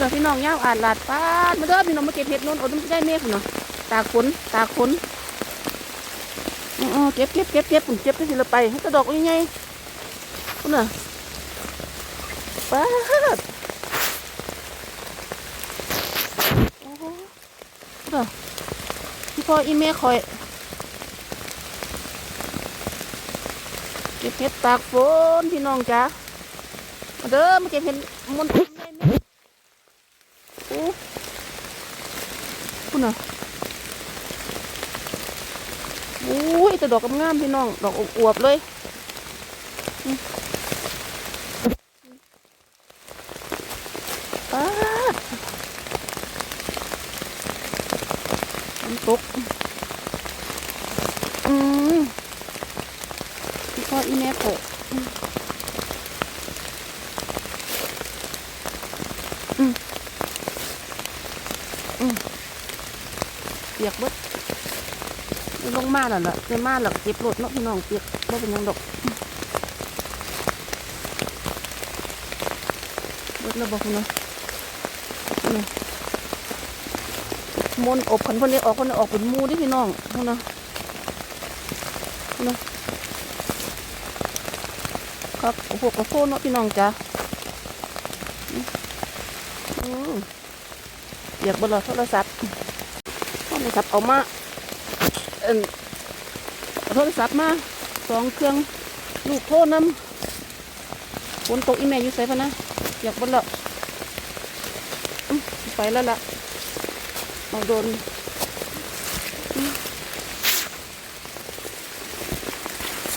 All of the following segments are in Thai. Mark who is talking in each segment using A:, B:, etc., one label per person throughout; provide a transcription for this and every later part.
A: เดี๋ยวพี่น้องย่าอ่านหลาดป้ามาเด้อพี่น้องมาเก็บเห็ดโนนโอ้ยได้เมฆเนาะตาขนตาขนอ๋อเก็บเก็บเก็บเก็บปุ่นเก็บไปสิละไปให้ตะดอกยังไงคุณน่ะป้าโอ้โหเด้อพี่พ่ออีเมฆคอยเก็บเห็ดตากฝนพี่น้องจ้ามาเด้อมาเก็บเห็ดมนต์ คุณน่ะโอ้ยแต่ดอกงามพี่น้อง ดอกอวบเลยอืมป๊าดฝนตก อืมพี่พ่ออีแม่โปะอืมอืมอืมเปียกเบิดลงมาแล้วล่ะไม่มาหรอกเก็บรถเนาะพี่น้องเปียกไม่เป็นยังดอกเบิดแล้วบอกพี่น้องนี่มนอบขันคนนี้ออกคนนี้ออกเป็นมูดิพี่น้องพี่น้องพี่น้องครับพวกกระโพนเนาะพี่น้องจ้ะอือืมอยากเบลอโทรศัพท์ โทรศัพท์เอามาเอ่อโทรศัพท์มาสองเครื่องลูกโทษน้ำฝนตกอีแม่อยู่ใส่พะนะ อยากเบลออืมไปแล้วล่ะเอาโดน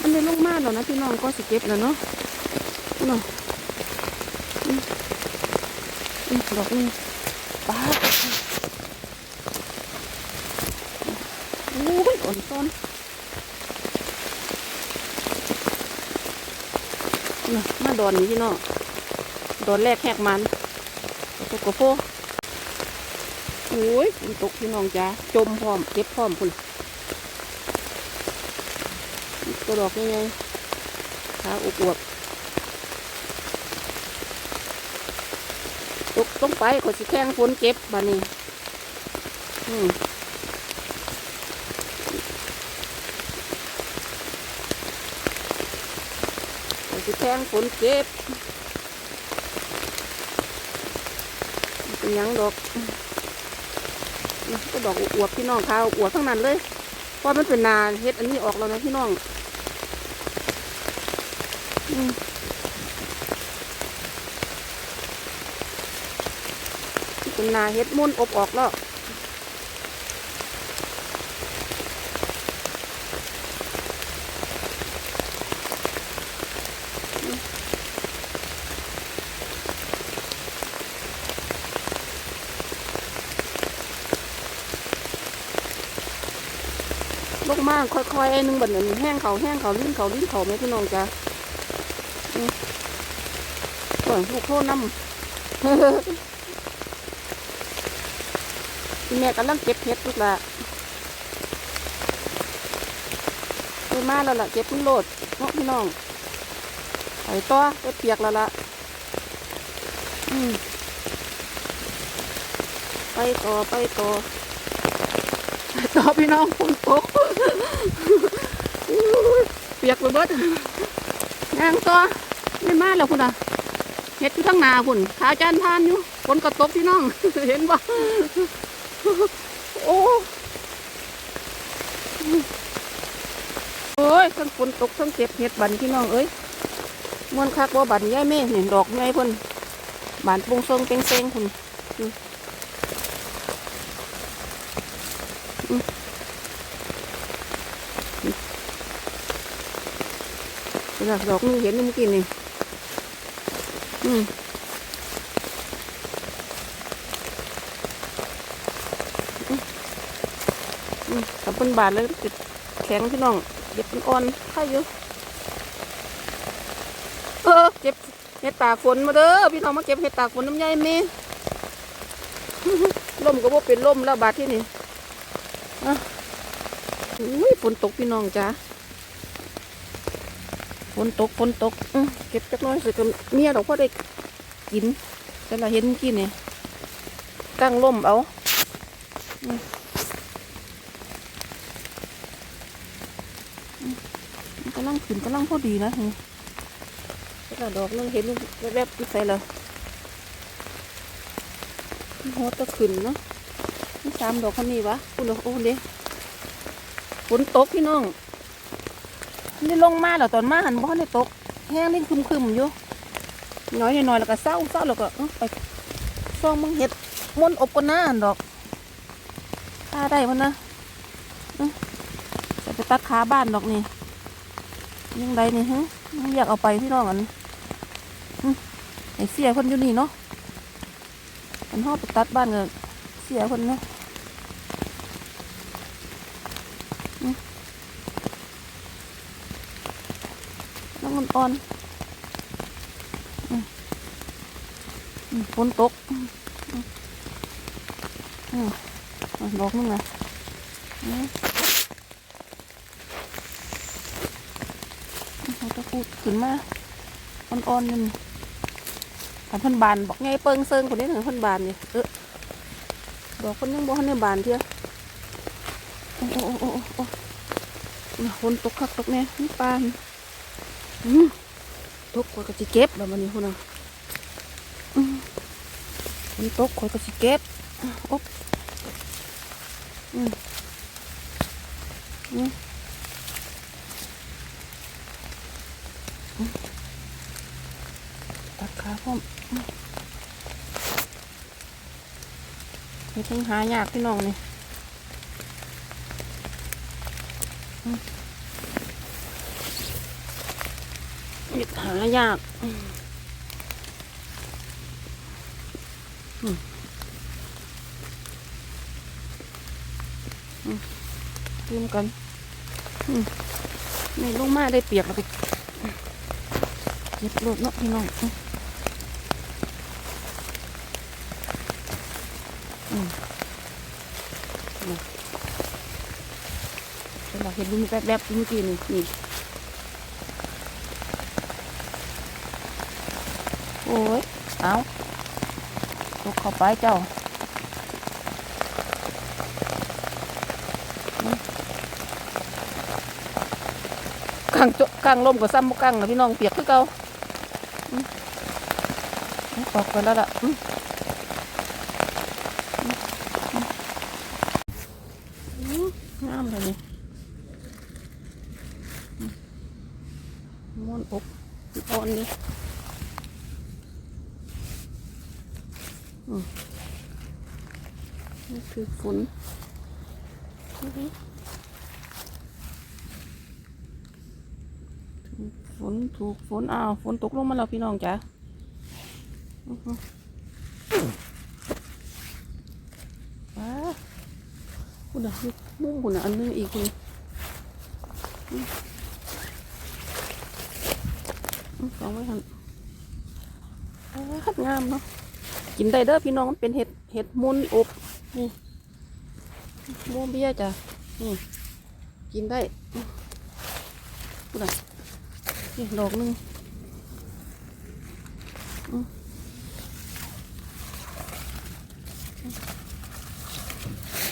A: อันนี้ลงมาแล้วนะพี่น้องก็สิเก็บแล้วเนาะน่ะอืมอืมดอกนี่ป้าดโอ่อนซ้นน่มาดอนนี่พี่น้องดอนแรกแหกมันตกกระโพโอ้ยฝนตกพี่น้องจ้าจมพร้อมเก็บพร้อมคุณตัวดอกยังไงขาอวบตกต้องไปก็สิแข้งฝนเก็บมานี่อืม ก็สิแข้งฝนเก็บเป็นยังดอกก็ดอกอวบพี่น้องข้าวอวบทั้งนั้นเลยเพราะมันเป็นนาเฮ็ดอันนี้ออกแล้วนะพี่น้องอืมเป็นนาเฮ็ดมุ่นอบออกแล้ว ลงมากค่อยๆไอ้หนึงบัดนั้แห้งเขาแห้งเขาลิ้นเขาลิ้นเขาไหมพี่น้องจ้ะอืมก่อนลูกโทษน้ำพี่แม่กำลังเก็บเห็ดลูกละไปมาแล้วล่ะเก็บมันโหลดเนาะพี่น้องไปต่อไปเปียกแล้วล่ะอืมไปต่อไปต่อไปต่อพี่น้องฝนตก เปียกไปเบิดย่างต่อไม่มาแล้วคุณอะเห็ดอยู่ทั้งนาคุณขาจานทานอยู่ฝนก็ตกพี่น้อง เห็นบ่โอ้โอ้ยทั้งฝนตกทั้งเก็บเห็ดบันพี่น้องเอ้ยมวนคักว่าบันย่ายแม่เห็นดอกไงเพิ่นบานปุงทรงเป็นเซงคุณอืมอืม นี่ล่ะดอกนึงเห็นเมื่อกี้นี่อืมอืมทำเป็นบาทเลยติดแข็งพี่น้องเก็บเป็นอ่อนไข่อยู่เออเก็บเห็ดตาฝนมาเด้อพี่น้องมาเก็บเห็ดตาฝนน้ำใยเมล่มก็บ่เป็นล่มแล้วบาทที่นี่อะอุ้ยฝนตกพี่น้องจ้า ฝนตกฝนตกเก็บจักน้อยสิกับเมียดอกพ่อได้กินแต่ละเห็นกี้นี่กั้งล่มเอาอืกำลังขึ้นกำลังพอดีนะนี่ล้วดอกนึงเห็นแวบๆอยู่ใส่เลยหัวตะขึ้นเนาะสามดอกเขานี่วะอุ้ยโอ้โหเด้ฝนตกพี่น้อง นี่ลงมาแล้วตอนมาหันบ่ได้ตก แห้งลิ้นคึมๆอยู่น้อยหน่อยๆแล้วก็เศร้าเศร้าแล้วก็ไปซ่องมึงเห็ดม้วนอบกันหน้าหันดอกถ้าได้มันนะจะไปตัดขาบ้านดอกนี่ยังไงนี่ฮะยังอยากเอาไปพี่น้องอันไอเสียคนอยู่นี่เนาะมันห่อไปตัดบ้านกับเสียคนเนาะอื้อน้ องอ่อนอืมฝนตกอืมอืมอืมอะดอกนึงนะอืมเราจะพูดขึ้นมาอ่อนๆนี่อันพันบานบอกไงเปิงเซิงคนนี้หนึ่งพันบานเนี่ยเออดอกคนยังบอกให้ในบานเที่ยโอ้โอ้โอ้โอ้โอ้น่ะฝนตกคักตกเนี่ยนี่ปาน ตกกว่าก็จะเก็บแล้วมันนี่คนน่ะฝนตกคอยก็สิเก็บอบอืมอืมอืมตัดขาพ่อมอืมนี่ถึงหายากพี่น้องนี่อื มนี่หายากอืมยืมกันอืมนี่ลงมาได้เปียกแล้วไปเก็บรถเนาะพี่น้องอืมนี่เราเห็นดูแป๊บๆเมื่อกี้นี่นี่ โอ้ย เอาตกเข้าไปเจ้ากลางโจะกลางลมกับซ้ำบ่กางนะพี่น้องเปียกคือเก่าออกไปแล้วล่ะงามเลยนี่ม้วนอบอ่อนนี่อืม นี่คือฝนฝนถูกฝนอ้าวฝนตกลงมาแล้วพี่น้องจ้ะอื้อหือว้าคุณอะมุ้งคุณอะอันนึงอีกคุณอื้ออื้อสองไว้หันงามเนาะ กินได้เด้อพี่น้องมันเป็นเห็ดเห็ดมุนอบนี่โมเบี้ยจ้ะนี่กินได้อื้อคุณอะนี่ดอกหนึง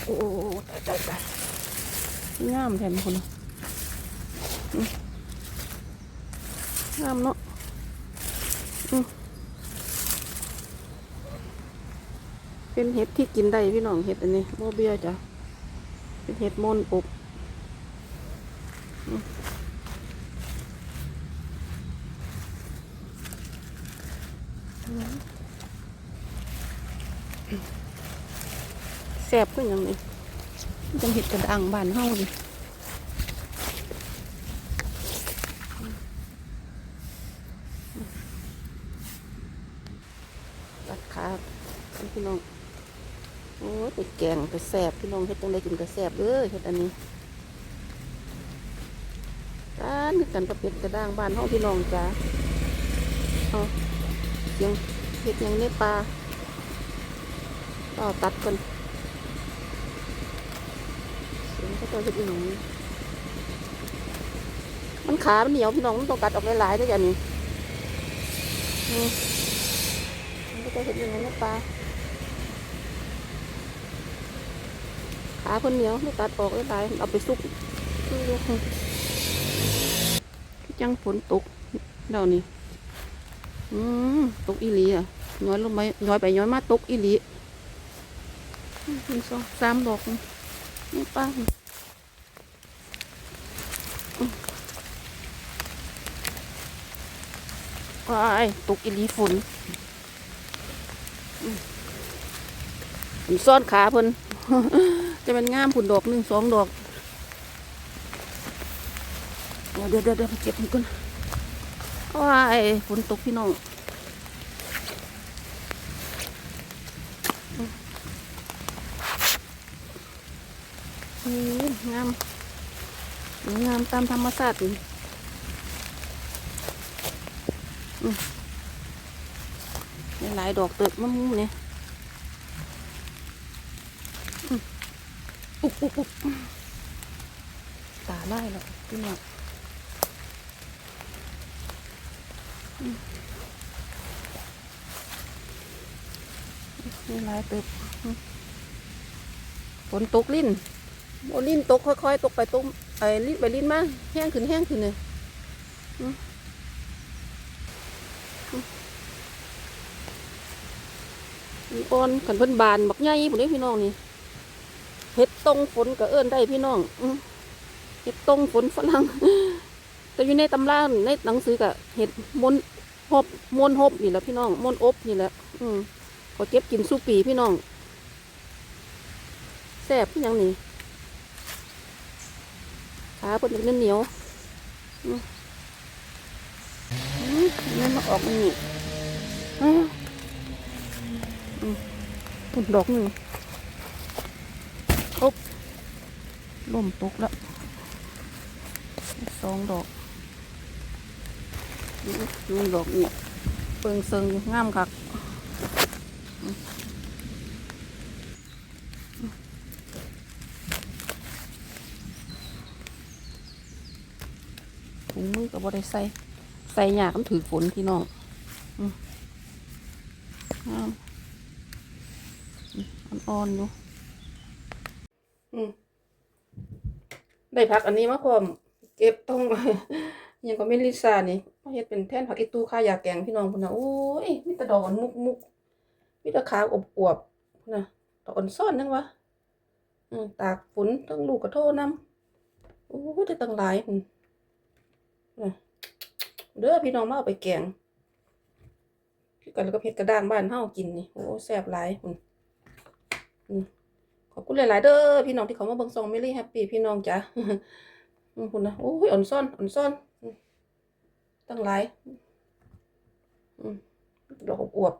A: โอ้ตายตายตายงามแทนคนน่ะอืมงามเนาะอืม เป็นเห็ดที่กินได้พี่น้องเห็ดอันนี้โมเบียจ้ะเป็นเห็ดมนอบแซ่บขึ้นยังนี่จังเห็ดกระดังบานเฮาดิตัดขาพี่น้อง โอ้ยไปแกงไปแซ่บพี่น้องเห็ดจังได้กินก็แซ่บเด้อเห็ดอันนี้การกันกับเป็ดกระด้างบ้านเฮาพี่น้องจ้าเอาเสียงเห็ดยังในปลาก็ตัดกันเสียงก็ตัวจะอีหนูมันขามันเหนียวพี่น้องมันต้องกัดออกหลายๆด้วยกันนี่มันก็จะเห็นอย่างนั้นะปลา ขาเพิ่นเหนียวไม่ตัดออกหลายเอาไปซุกจังฝนตกเดี๋ยวนี้อืมตกอีหลีอะย้อยลงไปย้อยไปย้อยมาตกอีหลีหนึ่งสองสามดอกนี่ป้าว้ายตกอีหลีฝนผมซ่อนขาเพิ่น จะเป็นงามผุนดอกหนึ่งสองดอก เดี๋ยวเดี๋ยวเดี๋ยวเดี๋ยวไปเก็บมันก่อนว้ายฝนตกพี่น้องนี่งามงามตามธรรมชาติหลายดอกเติบมะม่วงเนี่ย อุ๊บอุ๊บอุ๊บตาไล่แล้วพี่น้องนี่ลายตึกอืมฝนตกลิ้นโอลิ้นตกค่อยๆ ตกไปตกไอ้ลิ้นไปลิ้นมาแห้งขึ้นแห้งขึ้นเลยอีออนขันเพิ่นบานบักใหญ่ปุ่นนี้พี่น้องนี่ เห็ดตรงฝนก็เอิ้นได้พี่น้องเห็ดตรงฝนฝรั่งแต่อยู่ในตำราในหนังสือก็เห็ดมนหบมนหบนี่แหละพี่น้องมนอบนี่แหละ อืมก็เก็บกินสู้ปีพี่น้องแซ่บพี่ยังนี่ขาเพิ่นเป็นเหนียวอืมอืมนี่มาออกนี่อืมอืมดอกหนึ่ง ลมตกแล้วสองดอกนี่ดอกนี่เปิงเซิงงามคักถุงมือกับบได้ใส่ใส่ยากมันถือฝนพี่น้องอ่อนๆอยู่ อืมได้ผักอันนี้มาพร้อมเก็บต้องยังก็ไม่ลิซ่านี่เฮ็ดเป็นแท่นผักอีตู้ข้ายาแกงพี่น้องพุ่นน่ะโอ้ยมีแต่ดอกอันมุกมุกมีแต่ขาวอบอวบพุ่นนะดอกอ่อนซ่อนนึงวะอืมตากฝนทั้งลูกกระโทนำโอ้ยได้ตั้งหลายพุ่นเด้อพี่น้องมาเอาไปแกงคือกันแล้วก็เผ็ดกระด้างบ้านเฮากินนี่โอ้แซ่บหลายพุ่นอืม อบคุณหลาย ๆ เด้อพี่น้องที่เขามาเบิ่งซองมิลี่แฮปปี้พี่น้องจ้ะคุณนะโอ้ยอ่อนซ่อนอ่อนซ่อนตั้งหลายอืมดอกอวบ